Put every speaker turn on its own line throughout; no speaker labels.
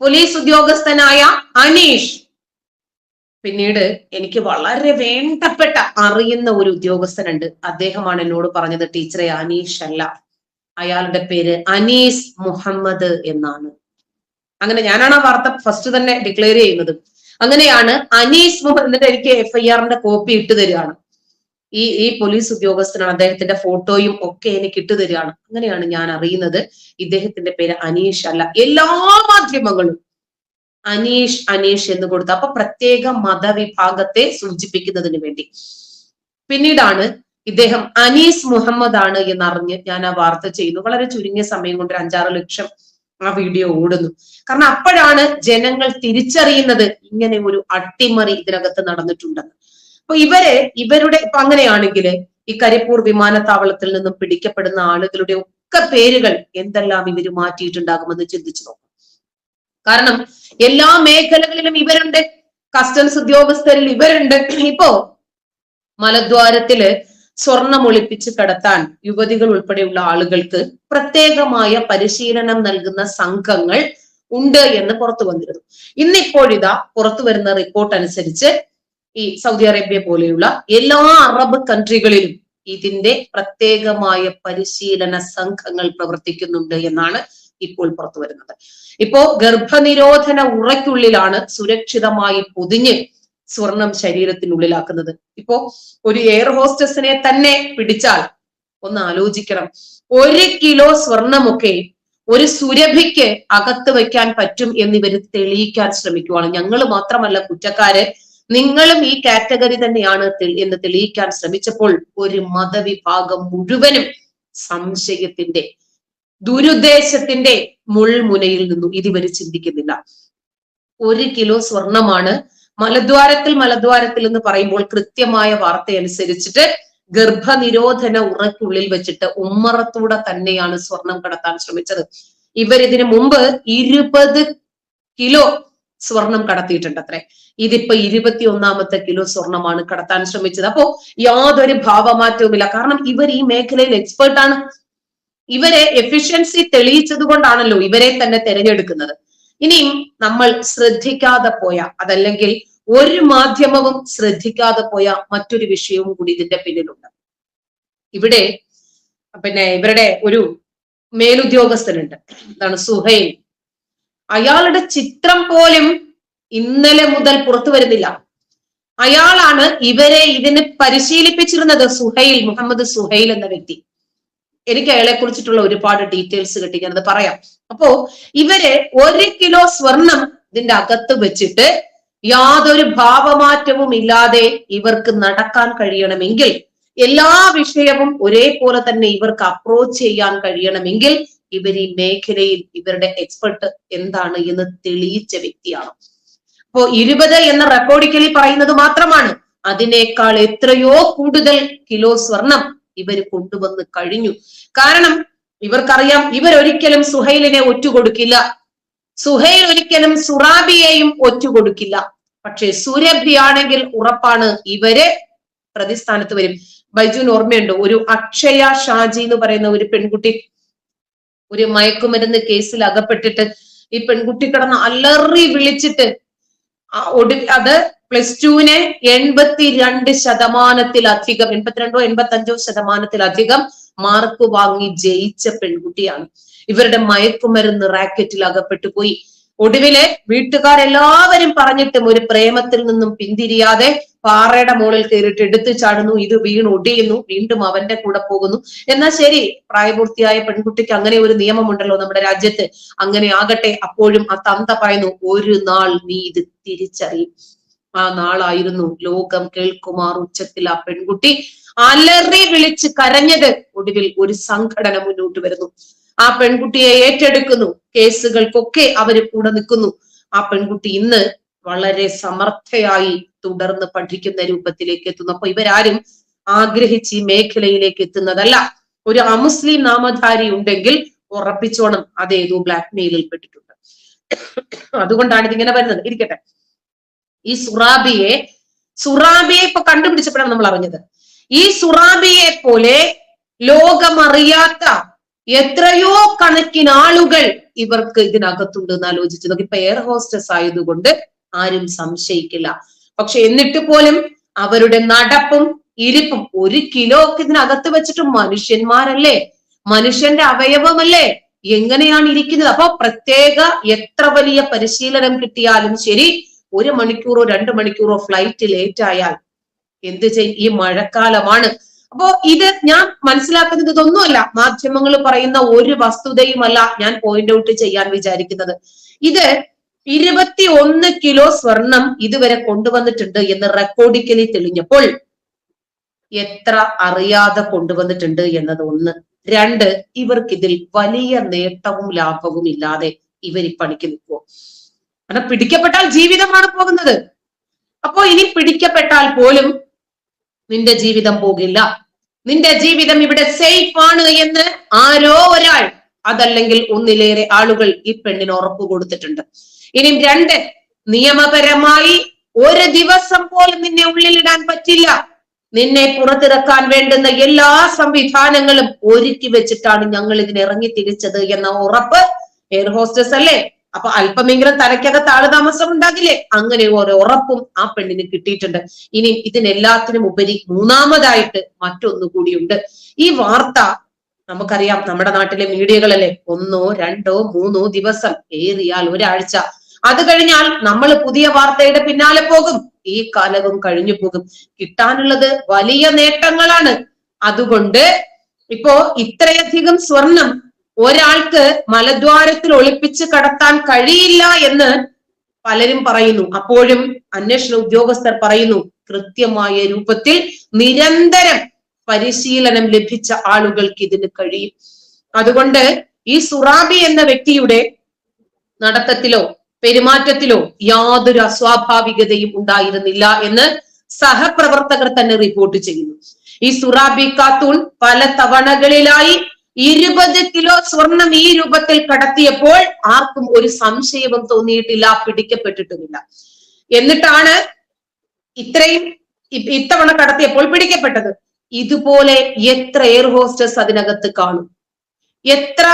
Police ഉദ്യോഗസ്ഥനായ അനീഷ്. പിന്നീട് എനിക്ക് വളരെ വേണ്ടപ്പെട്ട അറിയുന്ന ഒരു ഉദ്യോഗസ്ഥനുണ്ട്. അദ്ദേഹമാണ് എന്നോട് പറഞ്ഞത് ടീച്ചറെ അനീഷ് അല്ല. അയാളുടെ പേര് അനീസ് മുഹമ്മദ് എന്നാണ്. അങ്ങനെ ഞാനാണ് ആ വാർത്ത ഫസ്റ്റ് തന്നെ ഡിക്ലെയർ ചെയ്യുന്നത്. അങ്ങനെയാണ് അനീസ് മുഹമ്മദ് എനിക്ക് എഫ് ഐ ആറിന്റെ കോപ്പി ഇട്ടു തരികയാണ്. ഈ ഈ പോലീസ് ഉദ്യോഗസ്ഥനാണ്. അദ്ദേഹത്തിന്റെ ഫോട്ടോയും ഒക്കെ എനിക്ക് ഇട്ടു തരികയാണ്. അങ്ങനെയാണ് ഞാൻ അറിയുന്നത്. ഇദ്ദേഹത്തിന്റെ പേര് അനീഷ് അല്ല. എല്ലാ മാധ്യമങ്ങളും അനീഷ് അനീഷ് എന്ന് കൊടുത്ത അപ്പൊ പ്രത്യേക മതവിഭാഗത്തെ സൂചിപ്പിക്കുന്നതിന് വേണ്ടി. പിന്നീടാണ് ഇദ്ദേഹം അനീസ് മുഹമ്മദ് ആണ് എന്നറിഞ്ഞ് ഞാൻ ആ വാർത്ത ചെയ്യുന്നു. വളരെ ചുരുങ്ങിയ സമയം കൊണ്ട് ഒരു അഞ്ചാറ് ലക്ഷം ആ വീഡിയോ ഓടുന്നു. കാരണം അപ്പോഴാണ് ജനങ്ങൾ തിരിച്ചറിയുന്നത് ഇങ്ങനെ ഒരു അട്ടിമറി ഇതിനകത്ത് നടന്നിട്ടുണ്ടെന്ന്. അപ്പൊ ഇവരെ ഇവരുടെ ഇപ്പൊ അങ്ങനെയാണെങ്കിൽ ഈ കരിപ്പൂർ വിമാനത്താവളത്തിൽ നിന്നും പിടിക്കപ്പെടുന്ന ആളുകളുടെ ഒക്കെ പേരുകൾ എന്തെല്ലാം ഇവർ മാറ്റിയിട്ടുണ്ടാകുമെന്ന് ചിന്തിച്ചു നോക്കും. കാരണം എല്ലാ മേഖലകളിലും ഇവരുണ്ട് കസ്റ്റംസ് ഉദ്യോഗസ്ഥരിൽ ഇവരുണ്ട്. ഇപ്പോ മലദ്വാരത്തിൽ സ്വർണം ഒളിപ്പിച്ച് കടത്താൻ യുവതികൾ ഉൾപ്പെടെയുള്ള ആളുകൾക്ക് പ്രത്യേകമായ പരിശീലനം നൽകുന്ന സംഘങ്ങൾ ഉണ്ട് എന്ന് പുറത്തു വന്നിരുന്നു. ഇന്നിപ്പോഴിതാ പുറത്തു വരുന്ന റിപ്പോർട്ട് അനുസരിച്ച് ഈ സൗദി അറേബ്യ പോലെയുള്ള എല്ലാ അറബ് കൺട്രികളിലും ഇതിന്റെ പ്രത്യേകമായ പരിശീലന സംഘങ്ങൾ പ്രവർത്തിക്കുന്നുണ്ട് എന്നാണ് ഇപ്പോൾ പുറത്തു വരുന്നത്. ഇപ്പോ ഗർഭനിരോധന ഉറയ്ക്കുള്ളിലാണ് സുരക്ഷിതമായി പൊതിഞ്ഞ് സ്വർണം ശരീരത്തിനുള്ളിലാക്കുന്നത്. ഇപ്പോ ഒരു എയർ ഹോസ്റ്റസിനെ തന്നെ പിടിച്ചാൽ ഒന്ന് ആലോചിക്കണം. ഒരു കിലോ സ്വർണമൊക്കെ ഒരു സുരഭിക്ക് അകത്ത് വെക്കാൻ പറ്റും എന്നിവര് തെളിയിക്കാൻ ശ്രമിക്കുവാണ്. ഞങ്ങൾ മാത്രമല്ല കുറ്റക്കാര് നിങ്ങളും ഈ കാറ്റഗറി തന്നെയാണ് എന്ന് തെളിയിക്കാൻ ശ്രമിച്ചപ്പോൾ ഒരു മതവിഭാഗം മുഴുവനും സംശയത്തിന്റെ ദുരുദ്ദേശത്തിന്റെ മുൾമുനയിൽ നിന്നും ഇതുവരെ ചിന്തിക്കുന്നില്ല. ഒരു കിലോ സ്വർണമാണ് മലദ്വാരത്തിൽ മലദ്വാരത്തിൽ എന്ന് പറയുമ്പോൾ കൃത്യമായ വാർത്ത അനുസരിച്ചിട്ട് ഗർഭനിരോധന ഉറക്കുള്ളിൽ വെച്ചിട്ട് ഉമ്മറത്തൂടെ തന്നെയാണ് സ്വർണം കടത്താൻ ശ്രമിച്ചത്. ഇവരിതിനു മുമ്പ് ഇരുപത് കിലോ സ്വർണം കടത്തിയിട്ടുണ്ട് അത്രേ ഇതിപ്പോ ഇരുപത്തി ഒന്നാമത്തെ കിലോ സ്വർണമാണ് കടത്താൻ ശ്രമിച്ചത്. അപ്പോ യാതൊരു ഭാവമാറ്റവുമില്ല. കാരണം ഇവർ ഈ മേഖലയിൽ എക്സ്പേർട്ട് ആണ്. ഇവരെ എഫിഷ്യൻസി തെളിയിച്ചത് കൊണ്ടാണല്ലോ ഇവരെ തന്നെ തിരഞ്ഞെടുക്കുന്നത്. ഇനിയും നമ്മൾ ശ്രദ്ധിക്കാതെ പോയ അതല്ലെങ്കിൽ ഒരു മാധ്യമവും ശ്രദ്ധിക്കാതെ പോയ മറ്റൊരു വിഷയവും കൂടി ഇതിന്റെ പിന്നിലുണ്ട്. ഇവിടെ പിന്നെ ഇവരുടെ ഒരു മേലുദ്യോഗസ്ഥനുണ്ട്. എന്താണ് സുഹൈൽ. അയാളുടെ ചിത്രം പോലും ഇന്നലെ മുതൽ പുറത്തു വരുന്നില്ല. അയാളാണ് ഇവരെ ഇതിന് പരിശീലിപ്പിച്ചിരുന്നത് സുഹൈൽ മുഹമ്മദ് സുഹൈൽ എന്ന വ്യക്തി. എനിക്ക് അയാളെ കുറിച്ചിട്ടുള്ള ഒരുപാട് ഡീറ്റെയിൽസ് കിട്ടി ഞാനത് പറയാം. അപ്പോ ഇവർ ഒരു കിലോ സ്വർണം ഇതിന്റെ അകത്ത് വെച്ചിട്ട് യാതൊരു ഭാവമാറ്റവും ഇല്ലാതെ ഇവർക്ക് നടക്കാൻ കഴിയണമെങ്കിൽ എല്ലാ വിഷയവും ഒരേപോലെ തന്നെ ഇവർക്ക് അപ്രോച്ച് ചെയ്യാൻ കഴിയണമെങ്കിൽ ഇവർ ഈ മേഖലയിൽ ഇവരുടെ എക്സ്പെർട്ട് എന്താണ് എന്ന് തെളിയിച്ച വ്യക്തിയാണ്. അപ്പോ ഇരുപത് എന്ന റെക്കോർഡിക്കലി പറയുന്നത് മാത്രമാണ്. അതിനേക്കാൾ എത്രയോ കൂടുതൽ കിലോ സ്വർണം ഇവർ കൊണ്ടുവന്ന് കഴിഞ്ഞു. കാരണം ഇവർക്കറിയാം ഇവരൊരിക്കലും സുഹൈലിനെ ഒറ്റുകൊടുക്കില്ല. സുഹൈൽ ഒരിക്കലും സുറാബിയെയും ഒറ്റുകൊടുക്കില്ല. പക്ഷേ സുരഭിയാണെങ്കിൽ ഉറപ്പാണ് ഇവരെ പ്രതിസ്ഥാനത്ത് വരും. ബൈജുവിന് ഓർമ്മയുണ്ടോ? ഒരു അക്ഷയ ഷാജി എന്ന് പറയുന്ന ഒരു പെൺകുട്ടി ഒരു മയക്കുമരുന്ന് കേസിൽ അകപ്പെട്ടിട്ട് ഈ പെൺകുട്ടി കിടന്ന് അലറി വിളിച്ചിട്ട് ഒടു അത് പ്ലസ് ടുവിന് എൺപത്തി രണ്ട് ശതമാനത്തിലധികം എൺപത്തിരണ്ടോ എൺപത്തി അഞ്ചോ ശതമാനത്തിലധികം മാർക്ക് വാങ്ങി ജയിച്ച പെൺകുട്ടിയാണ്. ഇവരുടെ മയക്കുമരുന്ന് റാക്കറ്റിൽ അകപ്പെട്ടു പോയി ഒടുവിൽ വീട്ടുകാരെല്ലാവരും പറഞ്ഞിട്ടും ഒരു പ്രേമത്തിൽ നിന്നും പിന്തിരിയാതെ പാറയുടെ മുകളിൽ കയറിയിട്ട് എടുത്തു ചാടുന്നു. ഇത് വീണ് ഒടിയുന്നു. വീണ്ടും അവന്റെ കൂടെ പോകുന്നു. എന്നാൽ ശരി പ്രായപൂർത്തിയായ പെൺകുട്ടിക്ക് അങ്ങനെ ഒരു നിയമമുണ്ടല്ലോ നമ്മുടെ രാജ്യത്ത്. അങ്ങനെ ആകട്ടെ അപ്പോഴും ആ തന്ത പറയുന്നു ഒരു നാൾ നീ ഇത് തിരിച്ചറിയും. ആ നാളായിരുന്നു ലോകം കേൾക്കുമാർ ഉച്ചത്തിൽ ആ പെൺകുട്ടി അലറി വിളിച്ച് കരഞ്ഞത്. ഒടുവിൽ ഒരു സംഘടന മുന്നോട്ട് വരുന്നു. ആ പെൺകുട്ടിയെ ഏറ്റെടുക്കുന്നു. കേസുകൾക്കൊക്കെ അവർ കൂടെ നിൽക്കുന്നു. ആ പെൺകുട്ടി ഇന്ന് വളരെ സമർത്ഥയായി തുടർന്ന് പഠിക്കുന്ന രൂപത്തിലേക്ക് എത്തുന്നു. അപ്പൊ ഇവരാരും ആഗ്രഹിച്ച് ഈ മേഖലയിലേക്ക് എത്തുന്നതല്ല. ഒരു അമുസ്ലിം നാമധാരി ഉണ്ടെങ്കിൽ ഉറപ്പിച്ചോണം അതേതോ ബ്ലാക്ക് മെയിലിൽ പെട്ടിട്ടുണ്ട്. അതുകൊണ്ടാണ് ഇതിങ്ങനെ വരുന്നത്. ഇരിക്കട്ടെ. ഈ സുറാബിയെ സുറാബിയെ ഇപ്പൊ കണ്ടുപിടിച്ചപ്പോഴാണ് നമ്മൾ അറിഞ്ഞത്. ഈ സുറാബിയെ പോലെ ലോകമറിയാത്ത എത്രയോ കണക്കിന് ആളുകൾ ഇവർക്ക് ഇതിനകത്തുണ്ട് എന്ന് ആലോചിച്ച് നോക്കി. ഇപ്പൊ എയർ ഹോസ്റ്റസ് ആയതുകൊണ്ട് ആരും സംശയിക്കില്ല. പക്ഷെ എന്നിട്ട് പോലും അവരുടെ നടപ്പും ഇരിപ്പും ഒരു കിലോ ഒക്കെ ഇതിനകത്ത് വെച്ചിട്ട് മനുഷ്യന്മാരല്ലേ? മനുഷ്യന്റെ അവയവമല്ലേ? എങ്ങനെയാണ് ഇരിക്കുന്നത്? അപ്പൊ പ്രത്യേക എത്ര വലിയ പരിശീലനം കിട്ടിയാലും ശരി ഒരു മണിക്കൂറോ രണ്ട് മണിക്കൂറോ ഫ്ലൈറ്റ് ലേറ്റ് ആയാൽ എന്ത് ചെയ്യും? ഈ മഴക്കാലമാണ്. അപ്പോ ഇത് ഞാൻ മനസ്സിലാക്കുന്നത് ഇതൊന്നുമല്ല. മാധ്യമങ്ങൾ പറയുന്ന ഒരു വസ്തുതയുമല്ല ഞാൻ പോയിന്റ് ഔട്ട് ചെയ്യാൻ വിചാരിക്കുന്നത്. ഇത് ഇരുപത്തി ഒന്ന് കിലോ സ്വർണം ഇതുവരെ കൊണ്ടുവന്നിട്ടുണ്ട് എന്ന് റെക്കോർഡിക്കലി തെളിഞ്ഞപ്പോൾ എത്ര അറിയാതെ കൊണ്ടുവന്നിട്ടുണ്ട് എന്നത് ഒന്ന് രണ്ട് ഇവർക്കിതിൽ വലിയ നേട്ടവും ലാഭവും ഇല്ലാതെ ഇവർ പണിക്ക് നിൽക്കുമോ കാരണം പിടിക്കപ്പെട്ടാൽ ജീവിതമാണ് പോകുന്നത്. അപ്പോ ഇനി പിടിക്കപ്പെട്ടാൽ പോലും നിന്റെ ജീവിതം പോകില്ല. നിന്റെ ജീവിതം ഇവിടെ സേഫ് ആണ് എന്ന് ആരോ ഒരാൾ അതല്ലെങ്കിൽ ഒന്നിലേറെ ആളുകൾ ഈ പെണ്ണിന് ഉറപ്പ് കൊടുത്തിട്ടുണ്ട്. ഇനി രണ്ട് നിയമപരമായി ഒരു ദിവസം പോലും നിന്നെ ഉള്ളിലിടാൻ പറ്റില്ല. നിന്നെ പുറത്തിറക്കാൻ വേണ്ടുന്ന എല്ലാ സംവിധാനങ്ങളും ഒരുക്കി വെച്ചിട്ടാണ് ഞങ്ങൾ ഇതിന് ഇറങ്ങി തിരിച്ചത് എന്ന ഉറപ്പ് എയർ ഹോസ്റ്റസ് അല്ലേ? അപ്പൊ അല്പമെങ്കിലും തലയ്ക്കകത്ത് ആൾ ഉണ്ടാകില്ലേ? അങ്ങനെ ഒരു ഉറപ്പും ആ പെണ്ണിന് കിട്ടിയിട്ടുണ്ട്. ഇനി ഇതിനെല്ലാത്തിനും ഉപരി മൂന്നാമതായിട്ട് മറ്റൊന്നു കൂടിയുണ്ട് ഈ വാർത്ത നമുക്കറിയാം നമ്മുടെ നാട്ടിലെ മീഡിയകളല്ലേ? ഒന്നോ രണ്ടോ മൂന്നോ ദിവസം ഏറിയാൽ ഒരാഴ്ച. അത് കഴിഞ്ഞാൽ നമ്മൾ പുതിയ വാർത്തയുടെ പിന്നാലെ പോകും. ഈ കാലവും കഴിഞ്ഞു പോകും. കിട്ടാനുള്ളത് വലിയ നേട്ടങ്ങളാണ്. അതുകൊണ്ട് ഇപ്പോ ഇത്രയധികം സ്വർണം ഒരാൾക്ക് മലദ്വാരത്തിൽ ഒളിപ്പിച്ച് കടത്താൻ കഴിയില്ല എന്ന് പലരും പറയുന്നു. അപ്പോഴും അന്വേഷണ ഉദ്യോഗസ്ഥർ പറയുന്നു കൃത്യമായ രൂപത്തിൽ നിരന്തരം പരിശീലനം ലഭിച്ച ആളുകൾക്ക് ഇതിന് കഴിയും. അതുകൊണ്ട് ഈ സുറാബി എന്ന വ്യക്തിയുടെ നടത്തത്തിലോ പെരുമാറ്റത്തിലോ യാതൊരു അസ്വാഭാവികതയും ഉണ്ടായിരുന്നില്ല എന്ന് സഹപ്രവർത്തകർ തന്നെ റിപ്പോർട്ട് ചെയ്യുന്നു. ഈ സുറാബി കാത്തൂൺ പല തവണകളിലായി ഇരുപത് കിലോ സ്വർണം ഈ രൂപത്തിൽ കടത്തിയപ്പോൾ ആർക്കും ഒരു സംശയവും തോന്നിയിട്ടില്ല പിടിക്കപ്പെട്ടിട്ടുമില്ല. എന്നിട്ടാണ് ഇത്രയും ഇത്തവണ കടത്തിയപ്പോൾ പിടിക്കപ്പെട്ടത്. ഇതുപോലെ എത്ര എയർ ഹോസ്റ്റസ് അതിനകത്ത് കാണും? എത്ര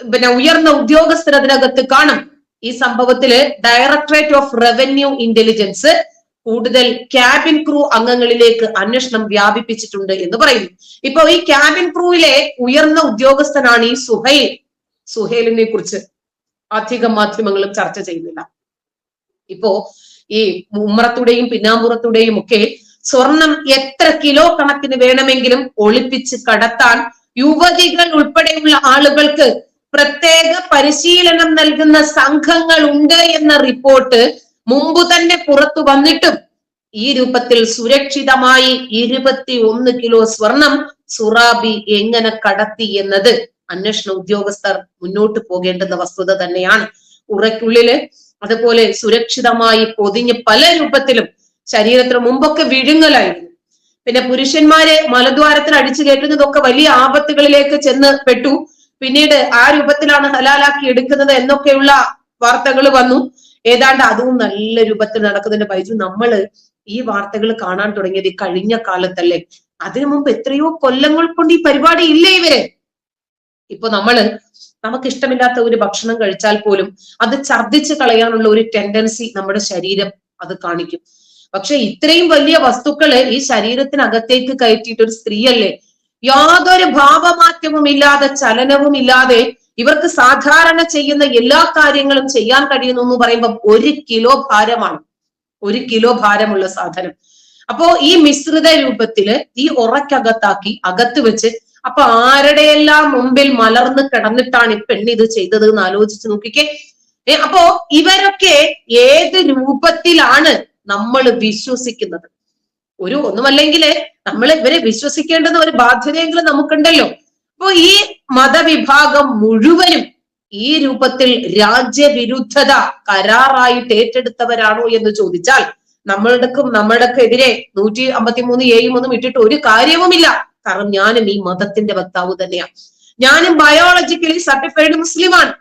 പിന്നെ ഉയർന്ന ഉദ്യോഗസ്ഥർ അതിനകത്ത് കാണും? ഈ സംഭവത്തിൽ ഡയറക്ടറേറ്റ് ഓഫ് റവന്യൂ ഇന്റലിജൻസ് കൂടുതൽ ക്യാബിൻ ക്രൂ അംഗങ്ങളിലേക്ക് അന്വേഷണം വ്യാപിപ്പിച്ചിട്ടുണ്ട് എന്ന് പറയുന്നു. ഇപ്പൊ ഈ ക്യാബിൻ ക്രൂവിലെ ഉയർന്ന ഉദ്യോഗസ്ഥനാണ് ഈ സുഹൈൽ. സുഹേലിനെ കുറിച്ച് അധികം മാധ്യമങ്ങളും ചർച്ച ചെയ്യുന്നില്ല. ഇപ്പോ ഈ ഉമ്മറത്തുടെയും പിന്നാമ്പുറത്തുടെയും ഒക്കെ സ്വർണം എത്ര കിലോ കണക്കിന് വേണമെങ്കിലും ഒളിപ്പിച്ച് കടത്താൻ യുവതികൾ ഉൾപ്പെടെയുള്ള ആളുകൾക്ക് പ്രത്യേക പരിശീലനം നൽകുന്ന സംഘങ്ങൾ ഉണ്ട് എന്ന റിപ്പോർട്ട് മുമ്പ് തന്നെ പുറത്തു വന്നിട്ടും ഈ രൂപത്തിൽ സുരക്ഷിതമായി ഇരുപത്തി ഒന്ന് കിലോ സ്വർണം സുറാബി എങ്ങനെ കടത്തി എന്നത് അന്വേഷണ ഉദ്യോഗസ്ഥർ മുന്നോട്ട് പോകേണ്ടുന്ന വസ്തുത തന്നെയാണ്. ഉറയ്ക്കുള്ളിൽ അതുപോലെ സുരക്ഷിതമായി പൊതിഞ്ഞ് പല രൂപത്തിലും ശരീരത്തിന് മുമ്പൊക്കെ വിഴുങ്ങലായിരുന്നു. പിന്നെ പുരുഷന്മാരെ മലദ്വാരത്തിൽ അടിച്ചു കയറ്റുന്നതൊക്കെ വലിയ ആപത്തുകളിലേക്ക് ചെന്ന് പെട്ടു. പിന്നീട് ആ രൂപത്തിലാണ് ഹലാലാക്കി എടുക്കുന്നത് എന്നൊക്കെയുള്ള വാർത്തകൾ വന്നു. ഏതാണ്ട് അതും നല്ല രൂപത്തിൽ നടക്കുന്നതിന്റെ ബൈജു നമ്മൾ ഈ വാർത്തകൾ കാണാൻ തുടങ്ങിയത് ഈ കഴിഞ്ഞ കാലത്തല്ലേ? അതിനു മുമ്പ് എത്രയോ കൊല്ലങ്ങൾ കൊണ്ട് ഈ പരിപാടി ഇല്ലേ ഇവർ? ഇപ്പൊ നമ്മൾ നമുക്ക് ഇഷ്ടമില്ലാത്ത ഒരു ഭക്ഷണം കഴിച്ചാൽ പോലും അത് ഛർദ്ദിച്ച് കളയാനുള്ള ഒരു ടെൻഡൻസി നമ്മുടെ ശരീരം അത് കാണിക്കും. പക്ഷെ ഇത്രയും വലിയ വസ്തുക്കൾ ഈ ശരീരത്തിനകത്തേക്ക് കയറ്റിയിട്ട് ഒരു സ്ത്രീയല്ലേ? യാതൊരു ഭാവമാറ്റവും ഇല്ലാതെ ചലനവും ഇല്ലാതെ ഇവർക്ക് സാധാരണ ചെയ്യുന്ന എല്ലാ കാര്യങ്ങളും ചെയ്യാൻ കഴിയുന്നു എന്ന് പറയുമ്പോൾ ഒരു കിലോ ഭാരമാണ്. ഒരു കിലോ ഭാരമുള്ള സാധനം. അപ്പോ ഈ മിശ്രിത രൂപത്തിൽ ഈ ഉറക്കകത്താക്കി അകത്ത് വെച്ച് അപ്പൊ ആരുടെയെല്ലാം മുമ്പിൽ മലർന്ന് കിടന്നിട്ടാണ് ഈ പെണ്ണ് ഇത് ചെയ്തത് എന്ന് ആലോചിച്ച് നോക്കിക്കേ. അപ്പോ ഇവരൊക്കെ ഏത് രൂപത്തിലാണ് നമ്മൾ വിശ്വസിക്കുന്നത്? ഒരു ഒന്നുമല്ലെങ്കിൽ നമ്മൾ ഇവരെ വിശ്വസിക്കേണ്ടുന്ന ഒരു ബാധ്യതയെങ്കിലും നമുക്കുണ്ടല്ലോ. അപ്പോ ഈ മതവിഭാഗം മുഴുവനും ഈ രൂപത്തിൽ രാജ്യവിരുദ്ധത കരാറായിട്ട് ഏറ്റെടുത്തവരാണോ എന്ന് ചോദിച്ചാൽ നമ്മളുടെക്കും നമ്മളുടെക്ക് എതിരെ നൂറ്റി അമ്പത്തിമൂന്ന് എയും ഒന്നും ഇട്ടിട്ട് ഒരു കാര്യവുമില്ല. കാരണം ഞാനും ഈ മതത്തിന്റെ വക്താവ് തന്നെയാണ്. ഞാനും ബയോളജിക്കലി സർട്ടിഫൈഡ് മുസ്ലിമാണ്.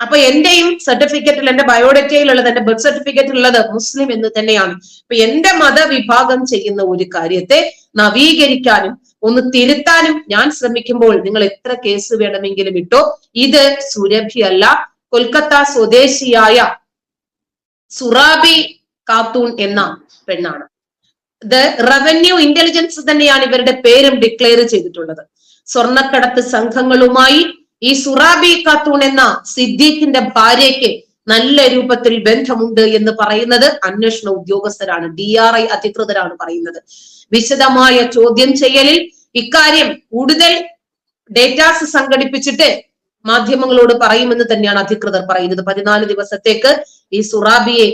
അപ്പൊ എന്റെയും സർട്ടിഫിക്കറ്റിൽ എന്റെ ബയോഡേറ്റയിലുള്ളത് എന്റെ ബർത്ത് സർട്ടിഫിക്കറ്റിൽ ഉള്ളത് മുസ്ലിം എന്ന് തന്നെയാണ്. അപ്പൊ എന്റെ മതവിഭാഗം ചെയ്യുന്ന ഒരു കാര്യത്തെ നവീകരിക്കാനും ഒന്ന് തിരുത്താനും ഞാൻ ശ്രമിക്കുമ്പോൾ നിങ്ങൾ എത്ര കേസ് വേണമെങ്കിലും ഇട്ടോ. ഇത് സുരഭിയല്ല കൊൽക്കത്ത സ്വദേശിയായ സുറാബി കാത്തൂൺ എന്ന പെണ്ണാണ്. ദ റവന്യൂ ഇന്റലിജൻസ് തന്നെയാണ് ഇവരുടെ പേരും ഡിക്ലെയർ ചെയ്തിട്ടുള്ളത്. സ്വർണക്കടത്ത് സംഘങ്ങളുമായി ഈ സുറാബി കാത്തൂൺ എന്ന സിദ്ദീഖിന്റെ ഭാര്യയ്ക്ക് നല്ല രൂപത്തിൽ ബന്ധമുണ്ട് എന്ന് പറയുന്നത് അന്വേഷണ ഉദ്യോഗസ്ഥരാണ് ഡി ആർ ഐ അധികൃതരാണ് പറയുന്നത്. വിശദമായ ചോദ്യം ചെയ്യലിൽ ഇക്കാര്യം കൂടുതൽ ഡേറ്റാസ് സംഘടിപ്പിച്ചിട്ട് മാധ്യമങ്ങളോട് പറയുമെന്ന് തന്നെയാണ് അധികൃതർ പറയുന്നത്. പതിനാല് ദിവസത്തേക്ക് ഈ സുറാബിയെ